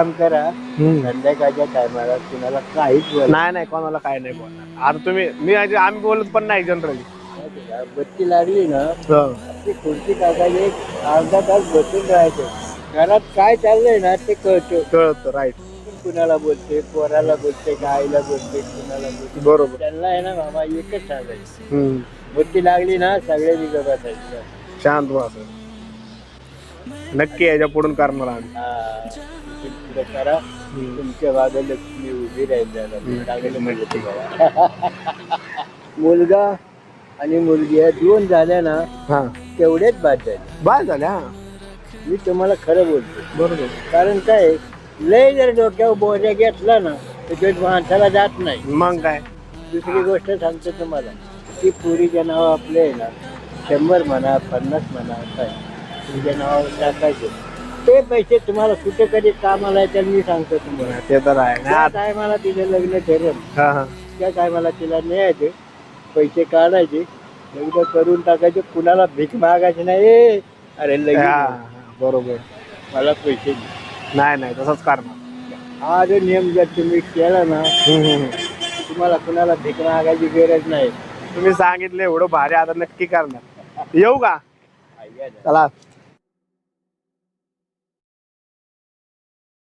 काम करा. संध्याकाळच्या टायमाला कुणाला काहीच बोला नाही नाही कोणाला काय नाही बोलणार. आता तुम्ही मी आम्ही बोलत पण नाही जनरली बत्ती लागली ना ती खुर्ची टाकायची एक अर्धा तास बसून राहायचं. घरात काय चाललंय ना ते कळतं. कळत राईट कुणाला बोलते पोराला बोलते आईला बोलते कुणाला बोलते. बरोबर. त्यांना आहे ना बाबा एकच सांगायचं. हम्म. बत्ती लागली ना सगळे निघत बसायचं शांत बस. नक्की याच्या पुढून करणार आम्ही. करा. तुमच्या बाजूला उभी राहील म्हणजे ते करा. मुलगा आणि मुलगी या दोन झाल्या ना हा. तेवढेच बाद झाले. बाय झाल्या मी तुम्हाला खरं बोलतो. बरोबर. कारण काय लय जर डोक्यावर बोजा घेतला ना तर ते माणसाला जात नाही. मग काय? दुसरी गोष्ट सांगतो तुम्हाला की पुरीच्या नाव आपले ना शंभर म्हणा पन्नास म्हणा काय? तुमच्या नावावर टाकायचे. ते पैसे तुम्हाला कुठे कधी कामाला येतात मी सांगतो तुम्हाला. ते तर आहे नाही त्या टायमाला तिचं लग्न ठरेल. हा, हा. त्या टायमाला तिला न्यायचे पैसे काढायचे लग्न करून टाकायचे. कुणाला भीक मागायची नाही "ए, अरे हा, लगेच हा, बरोबर. मला पैसे दे." नाही नाही तसंच करणार हा जो नियम जर तुम्ही केला ना हम्म, हम्म. तुम्हाला कुणाला भीक मागायची गरज नाही. तुम्ही सांगितलं एवढं भारी आता नक्की करणार. येऊ का? ऐका ना. चला.